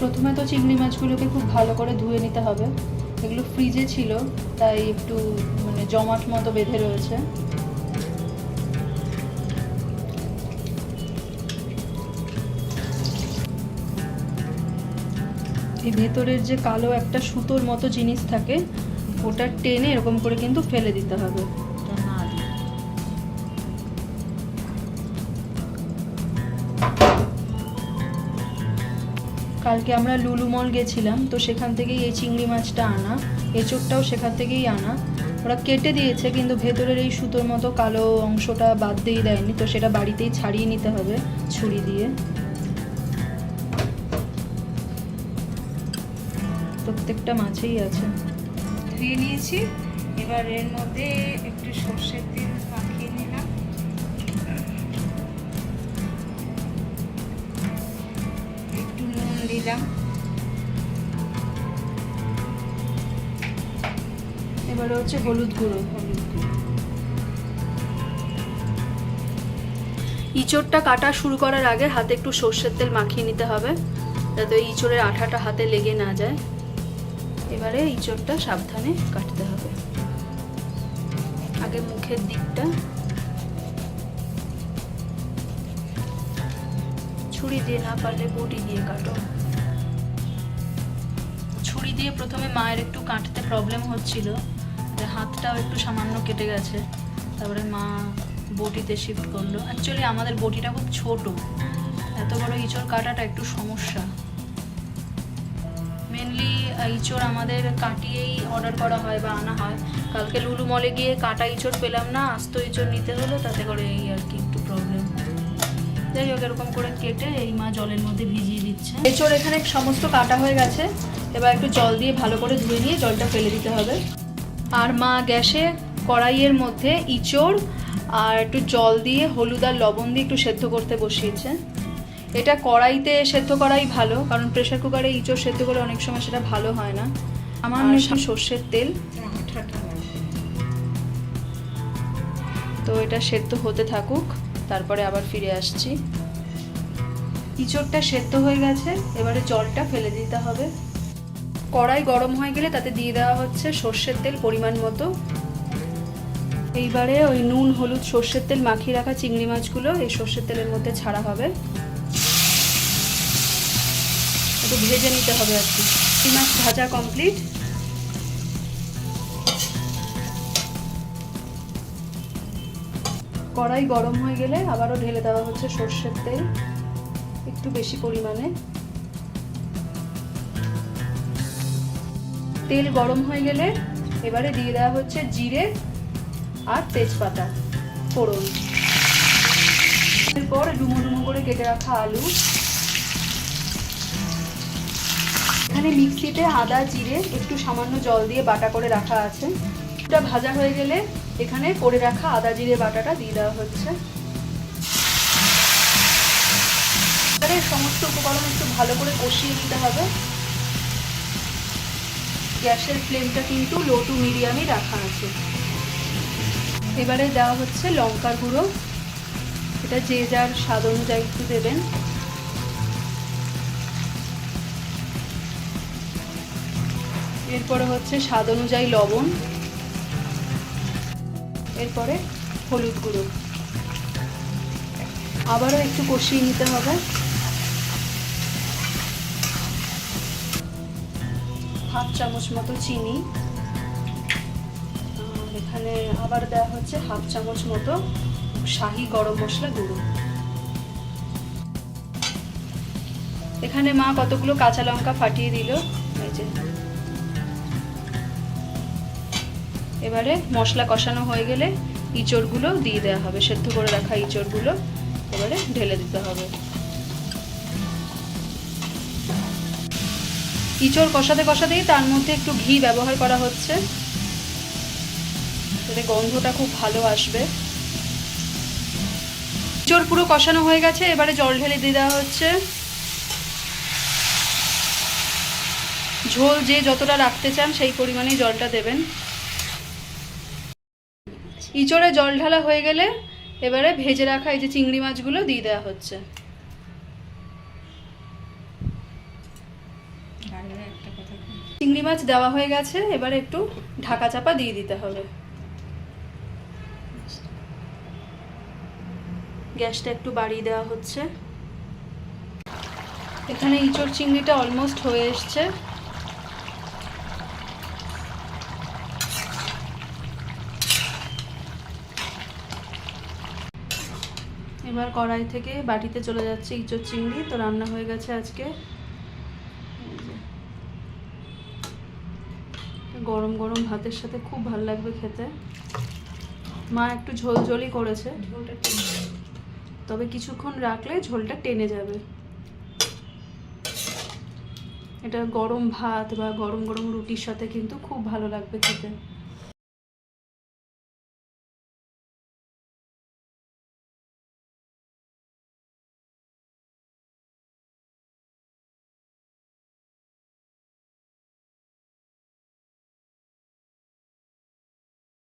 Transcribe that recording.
প্রথমে তো চিংড়ি মাছগুলোকে খুব ভালো করে ধুয়ে নিতে হবে। এগুলো ফ্রিজে ছিল, তাই একটু মানে জমাট মতো বেঁধে রয়েছে। এই ভেতরের যে কালো একটা সুতোর মতো জিনিস থাকে, ওটা টেনে এরকম করে কিন্তু ফেলে দিতে হবে। কালকে আমরা লুলু মল গেছিলাম, তো সেখান থেকেই এই চিংড়ি মাছটা আনা এঁচোড়টাও সেখান থেকেই আনা। ওরা কেটে দিয়েছে, কিন্তু ভেতরের এই সুতোর মতো কালো অংশটা বাদ দিয়ে দেয়নি, তো সেটা বাড়িতেই ছাড়িয়ে নিতে হবে ছুরি দিয়ে। প্রত্যেকটা মাছেই আছে। ধুয়ে নিয়েছি, এবার এর মধ্যে একটু সর্ষের তেল দিলাম এবারে হচ্ছে হলুদ গুঁড়ো হলুদ গুঁড়ো। ইঁচড়টা কাটা শুরু করার আগে হাতে একটু সর্ষের তেল মাখিয়ে নিতে হবে, যাতে ওই ইঁচড়ের আঠাটা হাতে লেগে না যায়। এবারে ইঁচড়টা সাবধানে কাটতে হবে। আগে মুখের দিকটা। ছুরি দিয়ে না পারলে বটি দিয়ে কাটো। দিয়ে প্রথমে মায়ের একটু কাটতে প্রবলেম হচ্ছিল। যে হাতটাও একটু সামান্য কেটে গেছে। তারপরে মা বটিতে শিফট করল। অ্যাকচুয়ালি আমাদের বটিটা খুব ছোট। এত বড় ইঁচড় কাটাটা একটু সমস্যা। মেনলি ইঁচড় আমাদের কাটিয়েই অর্ডার করা হয় বা আনা হয়। কালকে লুলু মলে গিয়ে কাটা ইঁচড় পেলাম না, আস্ত ইঁচড় নিতে হলো, তাতে করে এই আর কি একটু প্রবলেম যাই হোক এরকম করে কেটে এই মা জলের মধ্যে ভিজিয়ে দিচ্ছে। এঁচড় এখানে সমস্ত কাটা হয়ে গেছে। এবার একটু জল দিয়ে ভালো করে ধুয়ে নিয়ে জলটা ফেলে দিতে হবে। আর মা গ্যাসে কড়াইয়ের মধ্যে ইঁচড় আর একটু জল দিয়ে হলুদ আর লবণ দিয়ে একটু সেদ্ধ করতে বসিয়েছে। এটা কড়াইতে সেদ্ধ করাই ভালো কারণ প্রেশার কুকারে ইঁচড় সেদ্ধ করে অনেক সময় সেটা ভালো হয় না। আমার সর্ষের তেল। তো এটা সেদ্ধ হতে থাকুক। তারপরে আবার ফিরে আসছি। ইঁচড়টা সেদ্ধ হয়ে গেছে, এবারে জলটা ফেলে দিতে হবে। কড়াই গরম হয়ে গেলে তাতে দিয়ে দেওয়া হচ্ছে সর্ষের তেল পরিমাণ মতো। এইবারে ওই নুন, হলুদ, সর্ষের তেল মাখিয়ে রাখা চিংড়ি মাছগুলো এই সর্ষের তেলের মধ্যে ছাড়া হবে। একটু ভেজে নিতে হবে আর কি। মাছ ভাজা কমপ্লিট। কড়াই গরম হয়ে গেলে আবারও ঢেলে দেওয়া হচ্ছে সর্ষের তেল, একটু বেশি পরিমাণে। তেল গরম হয়ে গেলে এবারে দিয়ে দেওয়া হচ্ছে জিরে আর তেজপাতা, ফোড়ন। এরপর ডুমো ডুমো করে কেটে রাখা আলু। এখানে মিক্সিতে আদা, জিরে, একটু সামান্য জল দিয়ে বাটা করে রাখা আছে। এটা ভাজা হয়ে গেলে এখানে করে রাখা আদা জিরে বাটাটা দিয়ে দেওয়া হচ্ছে। সমস্ত উপকরণ একটু ভালো করে কষিয়ে নিতে হবে। গ্যাসের ফ্লেমটা কিন্তু লো টু মিডিয়ামই রাখা আছে। এবারে দেওয়া হচ্ছে লঙ্কার গুঁড়ো। এটা যে যার স্বাদ অনুযায়ী একটু দেবেন। এরপরে হচ্ছে স্বাদ অনুযায়ী লবণ। এরপরে হলুদ গুঁড়ো। আবারও একটু কষিয়ে নিতে হবে। হাফ চামচ মতো চিনি। এখানে আবার দেওয়া হচ্ছে হাফ চামচ মতো শাহি গরম মশলা গুঁড়ো। এখানে মা কতগুলো কাঁচা লঙ্কা ফাটিয়ে দিল? এই যে। এবারে মশলা কষানো হয়ে গেলে ইঁচড়গুলো দিয়ে দেওয়া হবে, সেদ্ধ করে রাখা ইঁচড়গুলো এবারে ঢেলে দিতে হবে। ইঁচড় কষাতে কষাতেই তার মধ্যে একটু ঘি ব্যবহার করা হচ্ছে। এতে গন্ধটা খুব ভালো আসবে। ইঁচড় পুরো কষানো হয়ে গেছে, এবারে জল ঢেলে দিয়ে দেওয়া হচ্ছে। ঝোল যে যতটা রাখতে চান সেই পরিমাণেই জলটা দেবেন। ইঁচড়ে জল ঢালা হয়ে গেলে এবারে ভেজে রাখা এই যে চিংড়ি মাছগুলো দিয়ে দেওয়া হচ্ছে? চিংড়ি মাছ দেওয়া হয়ে গেছে, এবারে একটু ঢাকা চাপা দিয়ে দিতে হবে। গ্যাসটা একটু বাড়িয়ে দেওয়া হচ্ছে। এখানে ইঁচড় চিংড়িটা অলমোস্ট হয়ে এসছে। এবার কড়াই থেকে বাটিতে চলে যাচ্ছে ইঁচড় চিংড়ি। তো রান্না হয়ে গেছে আজকে। গরম গরম ভাতের সাথে খুব ভালো লাগবে খেতে। মা একটু ঝোল ঝোলই করেছে। তবে কিছুক্ষণ রাখলে ঝোলটা টেনে যাবে। এটা গরম ভাত বা গরম গরম রুটির সাথে কিন্তু খুব ভালো লাগবে খেতে।